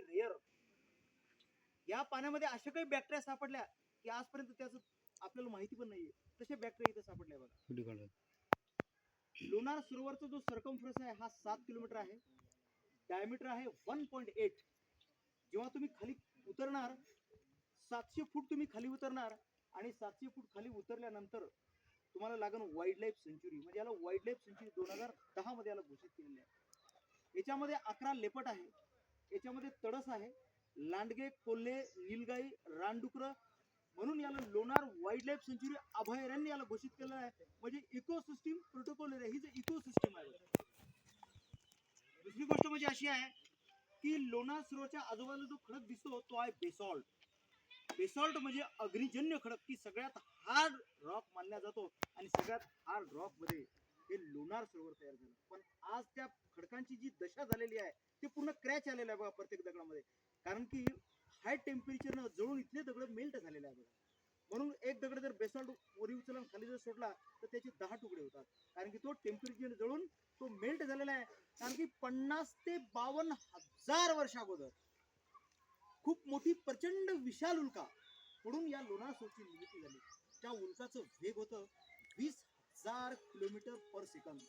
Very rare या पाण्यामध्ये अशा काही बॅक्टेरिया सापडल्या की आजपर्यंत त्याचं आपल्याला माहिती पण नाहीये. तसे बॅक्टेरिया इथे सापडले बघा. लोणार सरोवरचा जो सरकमफ्रस आहे हा सात किलोमीटर आहे. डायमीटर आहे वन पॉईंट एट जेव्हा तुम्ही खाली उतरणार सातशे फूट तुम्ही खाली उतरणार आणि सातशे फूट खाली उतरल्यानंतर तुम्हाला लागण वाईल्ड लाईफ सेंच्युरी म्हणजे याला वाईल्ड लाईफ सेंच्युरी दोन हजार दहा मध्ये याला घोषित केलेली आहे. याच्यामध्ये अकरा लेपट आहे. याच्यामध्ये तडस आहे. लांडगे कोल्हे नीलगाई रानडुकर म्हणून याला लोणार वाईल्ड लाईफ सेंच्युरी अभयारण्य याला घोषित केलं आहे. म्हणजे इकोसिस्टीम प्रोटोकॉल ही जे इकोसिस्टीम आहे दुसरी गोष्ट म्हणजे अशी आहे की लोणार सरोवरच्या आजूबाजूला जो खडक दिसतो तो आहे बेसॉल्ट बेसॉल्ट म्हणजे अग्निजन्य खडक की सगळ्यात हार्ड रॉक मानला जातो. आणि सगळ्यात हार्ड रॉकमध्ये हे लोणार सरोवर तयार झालं. पण आज दगडांची जी दशा झालेली आहे ते पूर्ण क्रॅच आलेलं आहे बघा प्रत्येक दगडामध्ये. कारण की हाय टेम्परेचरनं जळून इथले दगड मेल्ट झालेले आहे बघा. म्हणून एक दगड जर बेसॉल्ट वरी उचलून खाली जर सोडला तर त्याचे दहा तुकडे होतात. कारण की तो टेम्परेचर जळून तो मेल्ट झालेला आहे. कारण की पन्नास ते बावन्न हजार वर्ष अगोदर खूप मोठी प्रचंड विशाल उल्का पडून या लोणार सोडची निर्मिती झाली. त्या उल्काचं वेग होतं वीस हजार किलोमीटर पर सेकंद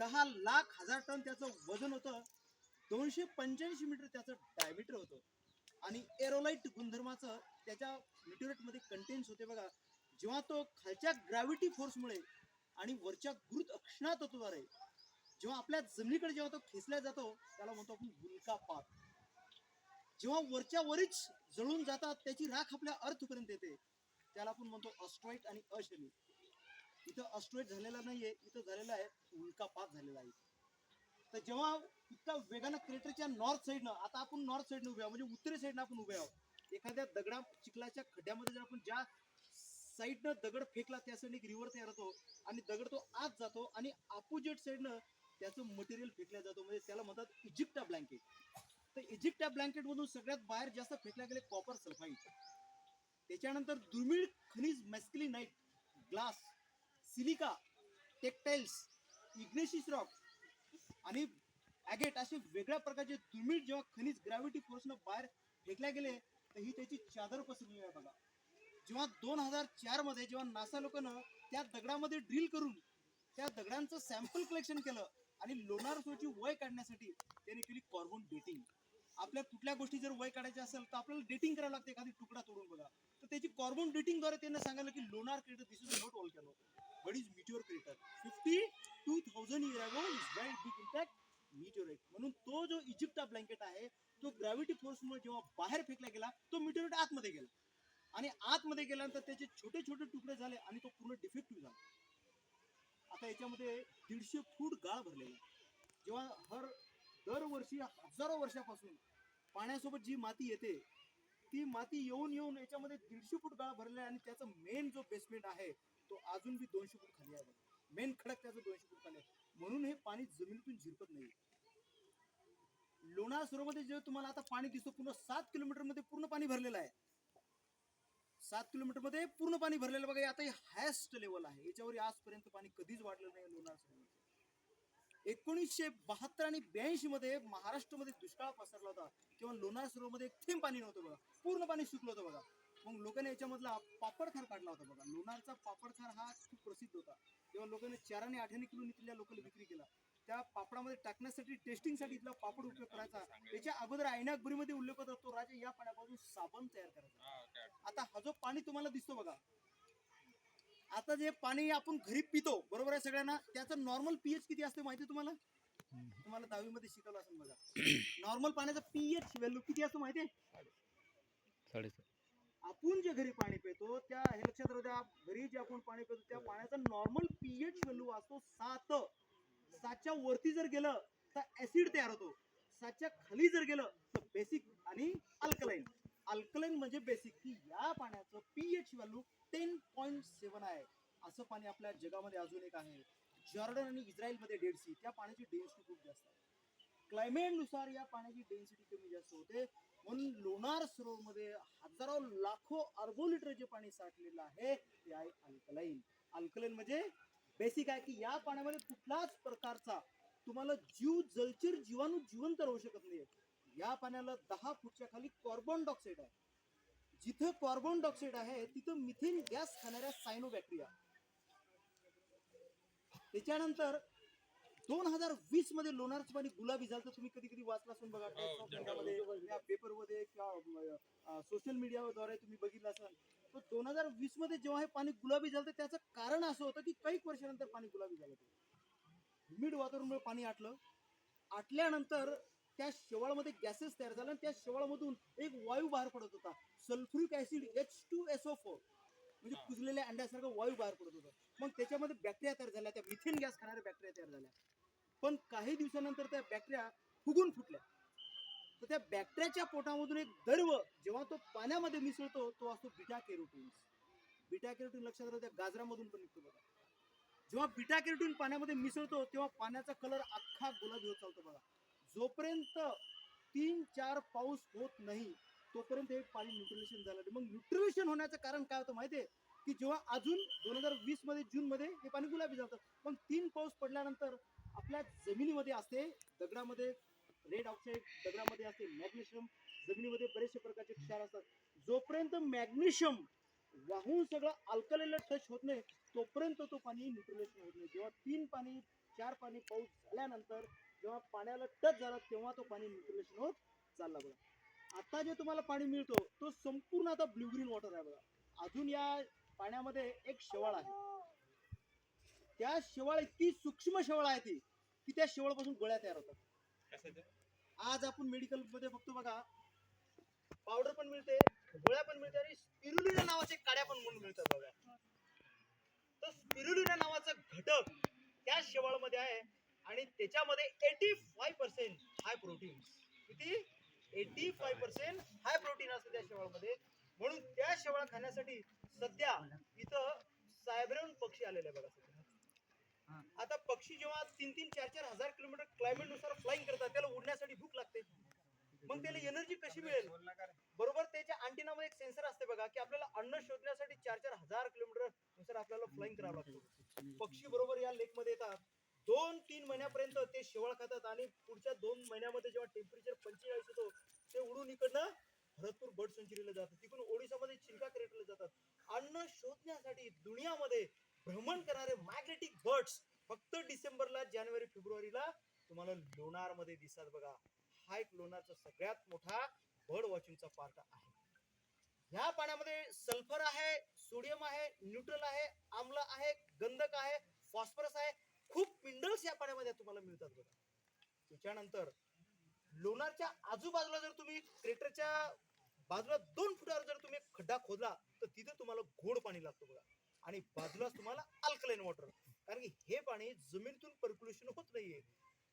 दहा लाख हजार टन त्याचं वजन होतं. दोनशे पंच्याऐंशी मीटर त्याचं डायमीटर होतं. आणि एरोलाइट गुणधर्माचं त्याच्या मध्ये कंटेन्स होते बघा. जेव्हा तो खालच्या ग्रॅव्हिटी फोर्समुळे आणि वरच्या गुरुत्व अक्षणातत्वाद्वारे जेव्हा आपल्या जमिनीकडे जेव्हा तो खेचला जातो त्याला म्हणतो आपण गुलकापात जेव्हा वरच्या वरीच जळून जातात त्याची राख आपल्या अर्थपर्यंत येते. त्याला आपण म्हणतो ऑस्ट्रॉइट आणि अशनी. इथं ऑस्ट्रॉइट झालेला नाहीये इथं झालेला आहे उल्कापात झालेला आहे. तर जेव्हा इतका वेगानं क्रेटरच्या नॉर्थ साईडनं आता आपण नॉर्थ साईडनं उभे आहोत म्हणजे उत्तरे साईडनं आपण उभे आहोत. एखाद्या दगडा चिखलाच्या खड्ड्यामध्ये जर आपण ज्या साईडनं दगड फेकला त्या साईडने एक रिव्हर तयार होतो आणि दगड तो आत जातो आणि अपोजिट साईडनं त्याचं मटेरियल फेकल्या जातो. म्हणजे त्याला म्हणतात इजिप्टा ब्लँकेट तर इजिप्टा ब्लँकेट मधून सगळ्यात बाहेर जास्त फेकल्या गेले कॉपर सल्फाईड त्याच्यानंतर दुर्मिळ खनिज maskelynite glass silica tektites igneous rock आणि ॲगेट असे वेगळ्या प्रकारचे दुर्मिळ जेव्हा खनिज ग्रॅव्हिटी फोर्सनं बाहेर फेकल्या गेले तर ही त्याची चादर पसरली आहे बघा. जेव्हा दोन हजार चारमध्ये जेव्हा नासा लोकांना त्या दगडामध्ये ड्रिल करून त्या दगडांचं सॅम्पल कलेक्शन केलं आणि लोणार सोची वय काढण्यासाठी त्यांनी केली कार्बन डेटिंग आपल्या कुठल्या गोष्टी जर वय काढायची असेल तर आपल्याला डेटिंग करावं लागते एखादी तुकडा तोडून बघा. तर त्याची कार्बन डेटिंगद्वारे त्यांना सांगितलं की लोणार क्रेटर दिसून note all but is meteor crater fifty two thousand year ago is very big impact meteorite म्हणून तो जो इजिप्टा ब्लँकेट आहे तो ग्रॅव्हिटी फोर्समुळे जेव्हा बाहेर फेकला गेला तो मिटिओरेट आतमध्ये गेला. आणि आतमध्ये गेल्यानंतर त्याचे छोटे छोटे तुकडे झाले आणि तो पूर्ण डिफेक्टिव्ह झाला. आता याच्यामध्ये दीडशे फूट गाळ भरलेला जेव्हा हर दरवर्षी हजारो वर्षापासून पाण्यासोबत जी माती येते ती माती येऊन येऊन याच्यामध्ये दीडशे फूट गाळ भरलेला आणि त्याचा मेन जो बेसमेंट आहे तो अजून बी दोनशे फूट खाली आहे. मेन खडक त्याचं दोनशे फूट खाली आहे. म्हणून हे पाणी जमिनीतून झिरपत नाही. लोणार सरोवरमध्ये जे तुम्हाला आता पाणी दिसतो पूर्ण सात किलोमीटरमध्ये पूर्ण पाणी भरलेलं आहे. सात किलोमीटरमध्ये पूर्ण पाणी भरलेलं बघा आता हे हायस्ट लेवल आहे. याच्यावर आजपर्यंत पाणी कधीच वाढलं नाही लोणार सरोवर एकोणीसशे बहात्तर आणि ब्याऐंशी मध्ये महाराष्ट्रामध्ये दुष्काळ पसरला होता. तेव्हा लोणार सरोवरमध्ये एक थेंब पाणी नव्हतं बघा. पूर्ण पाणी सुकलं होतं बघा. मग लोकांनी याच्यामधला पापडखार काढला होता बघा. लोणारचा पापडखार हा खूप प्रसिद्ध होता. तेव्हा लोकांनी चार आणि आठाने किलो इथल्या लोकांना विक्री केला. त्या पापडामध्ये टाकण्यासाठी टेस्टिंगसाठी इथला पापड उपयोग करायचा. त्याच्या अगोदर ऐनाकबुरीमध्ये उल्लेख होता तो राजा या पाण्यापासून साबण तयार करायचा. आता हा जो पाणी तुम्हाला दिसतो बघा आता जे पाणी आपण घरी पितो बरोबर आहे सगळ्यांना? त्याचं नॉर्मल पीएच किती असते माहिती आहे तुम्हाला? तुम्हाला दहावीमध्ये शिकवलं असेल बघा. नॉर्मल पाण्याचा पीएच व्हॅल्यू किती असतो माहिती आहे? साडेसात. आपण जे घरी पाणी पितो त्या हे लक्षात राहू द्या घरी जे आपण पाणी पितो त्या पाण्याचा नॉर्मल पीएच व्हॅल्यू असतो सात. सातच्या वरती जर गेलं तर ऍसिड तयार होतो. सातच्या खाली जर गेलं तर बेसिक आणि अल्कलाईन अल्कलाईन म्हणजे बेसिक की या पाण्याचं pH value ten point seven आहे. असं पाणी आपल्या जगामध्ये अजून एक आहे. जॉर्डन आणि इस्रायलमध्ये डेड सी त्या पाण्याची डेन्सिटी खूप जास्त आहे. क्लायमेटनुसार या पाण्याची डेन्सिटी कमी जास्त होते. पण लोणार सरोवरमध्ये हजारो लाखो अर्बो लिटर जे पाणी साठलेलं आहे ते आहे अल्कलाईन अल्कलाईन म्हणजे बेसिक आहे की या पाण्यामध्ये कुठलाच प्रकारचा तुम्हाला जीव जलचर जीवाणू जिवंत राहू शकत नाही या पाण्याला दहा फुटच्या खाली कार्बन डायऑक्साईड आहे. जिथं कार्बन डायऑक्साईड आहे तिथं मिथेन गॅस खाणाऱ्या सायनोबॅक्टेरिया त्याच्यानंतर दोन हजार वीसमध्ये लोणारचं पाणी गुलाबी झालं तर तुम्ही कधी कधी वाचला असून बघा of India मध्ये पेपर किंवा सोशल मीडियाद्वारे तुम्ही बघितलं असाल. तर दोन हजार वीसमध्ये जेव्हा हे पाणी गुलाबी झालं तर त्याचं कारण असं होतं की काही वर्षानंतर पाणी गुलाबी झालं मिड वातावरणामुळे पाणी आटलं. आटल्यानंतर त्या शेवाळामध्ये गॅसेस तयार झाले आणि त्या शेवाळामधून एक वायू बाहेर पडत होता. Sulphuric acid H two S O four म्हणजे कुजलेल्या अंड्यासारखं वायू बाहेर पडत होता. मग त्याच्यामध्ये बॅक्टेरिया तयार झाल्या त्या मिथेन गॅस खाणाऱ्या बॅक्टेरिया तयार झाल्या. पण काही दिवसानंतर त्या बॅक्टेरिया फुगून फुटल्या. तर त्या बॅक्टेरियाच्या पोटामधून एक दर्व जेव्हा तो पाण्यामध्ये मिसळतो तो असतो बिटा कॅरोटीन. बिटा केरोटीन लक्षात राहतो त्या गाजरामधून पण निघतो बघा. जेव्हा बिटा केरोटीन पाण्यामध्ये मिसळतो तेव्हा पाण्याचा कलर अख्खा गुलाबी होत चालतो बघा. जोपर्यंत तीन चार पाऊस होत नाही तोपर्यंत हे पाणी न्यूट्रिशन झालं नाही. मग न्यूट्रिशन होण्याचं कारण काय होतं माहितीये? की जेव्हा अजून दोन हजार वीसमध्ये जून मध्ये हे पाणी गुलाबी झालं मग तीन पाऊस पडल्यानंतर आपल्या जमिनीमध्ये असते दगडामध्ये रेड ऑक्साईड दगडामध्ये असते मॅग्नेशियम जमिनीमध्ये बरेचसे प्रकारचे क्षार असतात. जोपर्यंत मॅग्नेशियम वाहून सगळं अल्कलेलं टच होत नाही तोपर्यंत तो पाणी न्यूट्रिलेशन होत नाही. जेव्हा तीन पाणी चार पाणी पाऊस झाल्यानंतर जेव्हा पाण्याला टच झाला तेव्हा तो पाणी न्यूट्रिलेशन होत चालला बघा. आता जे तुम्हाला पाणी मिळतो तो संपूर्ण आता ब्ल्यू ग्रीन वॉटर आहे बघा. अजून या पाण्यामध्ये एक शेवाळ आहे. त्या शेवाळ इतकी सूक्ष्म शेवाळ आहे ती. की त्या शेवाळापासून गोळ्या तयार होतात. आज आपण मेडिकलमध्ये बघतो बघा पावडर पण मिळते गोळ्या पण मिळते आणि स्पिरुलिना नावाचे काड्या पण म्हणून मिळतात बघा. तर स्पिरुलिना नावाचा घटक त्या शेवाळमध्ये आहे आणि त्याच्यामध्ये eighty five percent high protein किती? Eighty five percent high protein असतं त्या शेवाळमध्ये. म्हणून त्या शेवाळ खाण्यासाठी सध्या इथं सायब्रेन पक्षी आलेले बघा आता पक्षी जेव्हा तीन तीन चार चार हजार किलोमीटर क्लायमेटनुसार फ्लाइंग करतात त्याला उडण्यासाठी भूक लागते. मग त्याला एनर्जी कशी मिळेल? बरोबर त्याच्या अँटिनामध्ये एक सेन्सर असते बघा की आपल्याला अन्न शोधण्यासाठी चार चार हजार किलोमीटरनुसार आपल्याला फ्लाइंग करावं लागतं. पक्षी बरोबर या लेकमध्ये येतात. दोन तीन महिन्यापर्यंत ते शेवाळ खातात आणि पुढच्या दोन महिन्यामध्ये जेव्हा टेम्परेचर पंचेचाळीस होतो ते उडून इकडनं भरतपूर बर्ड सेंचुरीला जातात. तिकडून ओडिसामध्ये चिल्का क्रेटला जातात. अन्न शोधण्यासाठी दुनियामध्ये भ्रमण करणारे मॅग्नेटिक बर्ड्स फक्त डिसेंबरला जानेवारी फेब्रुवारीला तुम्हाला लोणार मध्ये दिसतात बघा. हा एक लोणारचा सगळ्यात मोठा बर्ड वॉचिंगचा पार्ट आहे. ह्या पाण्यामध्ये सल्फर आहे सोडियम आहे न्यूट्रल आहे आम्ल आहे गंधक आहे फॉस्फरस आहे. खूप मिनरल्स या पाण्यामध्ये तुम्हाला मिळतात बघा. त्याच्यानंतर लोणारच्या आजूबाजूला जर तुम्ही क्रेटरच्या बाजूला दोन फुटावर जर तुम्ही खड्डा खोदला तर तिथे तुम्हाला गोड पाणी लागतं बघा. आणि बाजूलाच तुम्हाला अल्कलाईन वॉटर कारण की हे पाणी जमिनीतून पर्क्युलेशन होत नाहीये.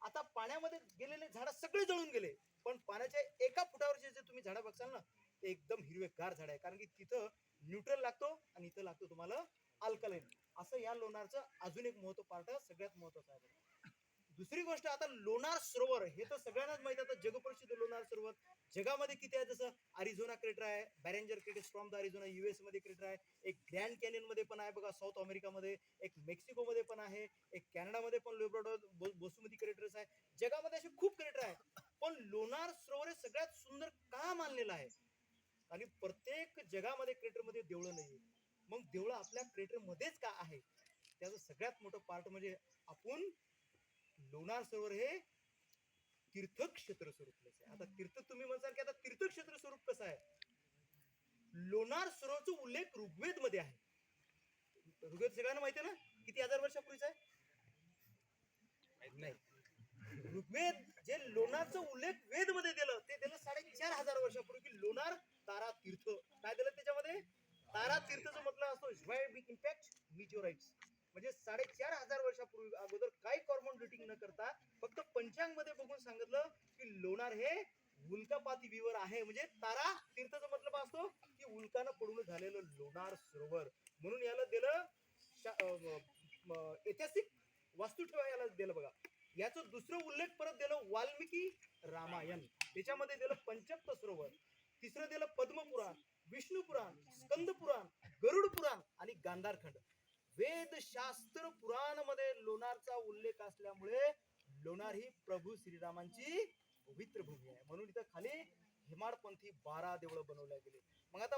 आता पाण्यामध्ये गेलेले झाड सगळे जळून गेले. पण पाण्याच्या एका फुटावरचे जे तुम्ही झाडं बघसाल ना ते एकदम हिरवेगार झाड आहे. कारण की तिथं न्यूट्रल लागतो आणि इथं लागतो तुम्हाला अल्कलाईन असं या लोणारचं अजून एक महत्त्व पार्ट सगळ्यात महत्वाचं आहे. दुसरी गोष्ट आता लोणार सरोवर हे तर सगळ्यांनाच माहिती आहे. आता जगप्रसिद्ध लोणार सरोवर. जगामध्ये किती आहे? जसं अरिझोना क्रेटर आहे Barringer crater from the Arizona युएसमध्ये crater आहे. एक ग्रँड कॅनियनमध्ये पण आहे बघा साऊथ अमेरिकामध्ये एक मेक्सिको मध्ये पण आहे. एक कॅनडामध्ये पण लेब्राडोर बोसुमती क्रेटर्स आहे. जगामध्ये असे खूप क्रेटर आहे पण लोणार सरोवर हे सगळ्यात सुंदर का मानलेलं आहे? आणि प्रत्येक जगामध्ये क्रेटरमध्ये देवळं नाही मग देवळं आपल्या क्रेटरमध्येच का आहे? त्याचं सगळ्यात मोठं पार्ट म्हणजे आपण लोणार सरोवर हे तीर्थक्षेत्र स्वरूप आहे. आता तीर्थ तुम्ही म्हणसाल की आता तीर्थक्षेत्र स्वरूप कसं आहे? लोणार सरोवरचा उल्लेख ऋग्वेदमध्ये आहे. ऋग्वेद सगळ्यांना माहिती आहे ना? किती हजार वर्षापूर्वीचा आहे? नाही. ऋग्वेद जे लोणारचा उल्लेख वेदमध्ये दिलं ते दिलं साडेचार हजार वर्षापूर्वी लोणार तारा तीर्थ. काय दिलं त्याच्यामध्ये? तारा तीर्थचं म्हटलं असतो इम्पॅक्ट मिटिओराइट्स म्हणजे साडेचार हजार वर्षापूर्वी अगोदर काही कॉर्बन डेटिंग न करता फक्त पंचांग मध्ये बघून सांगितलं की लोणार हे उल्कापाती विवर आहे. म्हणजे तारा तीर्थचं मतलब असतो की उल्कानं पडून झालेलं लोणार सरोवर. म्हणून याला दिलं ऐतिहासिक वास्तू ठेवा याला दिलं बघा. याचं दुसरं उल्लेख परत दिलं वाल्मिकी रामायण. त्याच्यामध्ये दिलं पंचप्त सरोवर. तिसरं दिलं पद्मपुराण विष्णू पुराण स्कंद पुराण गरुड पुराण आणि गांधारखंड. वेदशास्त्र पुराणमध्ये लोणारचा उल्लेख असल्यामुळे लोणार ही प्रभू श्रीरामांची पवित्र भूमी आहे. म्हणून इथं खाली हेमाडपंथी बारा देवळं बनवल्या गेले. मग आता